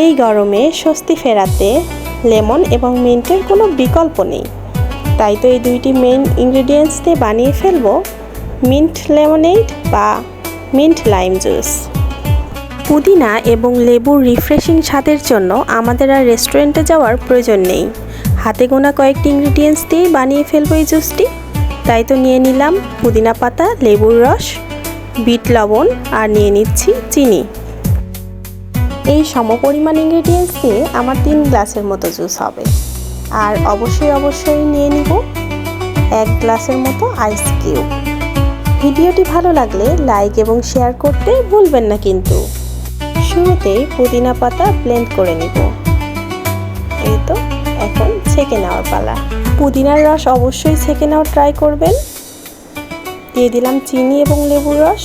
এই গরমে স্বস্তি ফেরাতে লেমন এবং মিন্টের কোনো বিকল্প নেই। তাই তো এই দুইটি মেইন ইনগ্রেডিয়েন্টস দিয়ে বানিয়ে ফেলব মিন্ট লেমনেড বা মিন্ট লাইম জুস পুদিনা এবং লেবুর রিফ্রেশিং স্বাদের জন্য আমাদের আর রেস্টুরেন্টে যাওয়ার প্রয়োজন নেই। হাতে গোনা কয়েকটি ইনগ্রিডিয়েন্টস দিয়েই বানিয়ে ফেলব এই জুসটি তাই তো নিয়ে নিলাম পুদিনা পাতা, লেবুর রস, বিট লবণ আর নিয়ে নিচ্ছি চিনি। এই সমপরিমাণ ইনগ্রেডিয়েন্টস দিয়ে আমার তিন গ্লাসের মতো জুস হবে। আর অবশ্যই অবশ্যই নিয়ে নিব এক গ্লাসের মতো আইস কিউব ভিডিওটি ভালো লাগলে লাইক এবং শেয়ার করতে ভুলবেন না কিন্তু। শুরুতেই পুদিনা পাতা ব্লেন্ড করে নিব। এই তো, এখন ছেঁকে নেওয়ার পালা। পুদিনার রস অবশ্যই ছেঁকে নেওয়ার ট্রাই করবেন। দিয়ে দিলাম চিনি এবং লেবুর রস।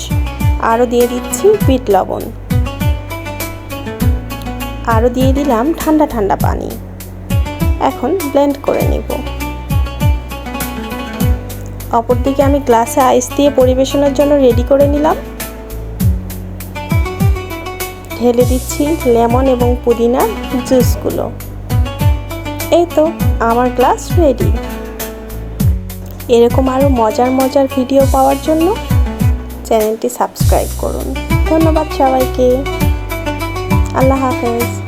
আরও দিয়ে দিচ্ছি বিট লবণ। আরও দিয়ে দিলাম ঠান্ডা ঠান্ডা পানি। এখন ব্লেন্ড করে নেব। অপরদিকে আমি গ্লাসে আইস দিয়ে পরিবেশনের জন্য রেডি করে নিলাম। ঢেলে দিচ্ছি লেমন এবং পুদিনা জুসগুলো এই তো আমার গ্লাস রেডি এরকম আরও মজার মজার ভিডিও পাওয়ার জন্য চ্যানেলটি সাবস্ক্রাইব করুন। ধন্যবাদ সবাইকে। আল্লাহ হাফেজ।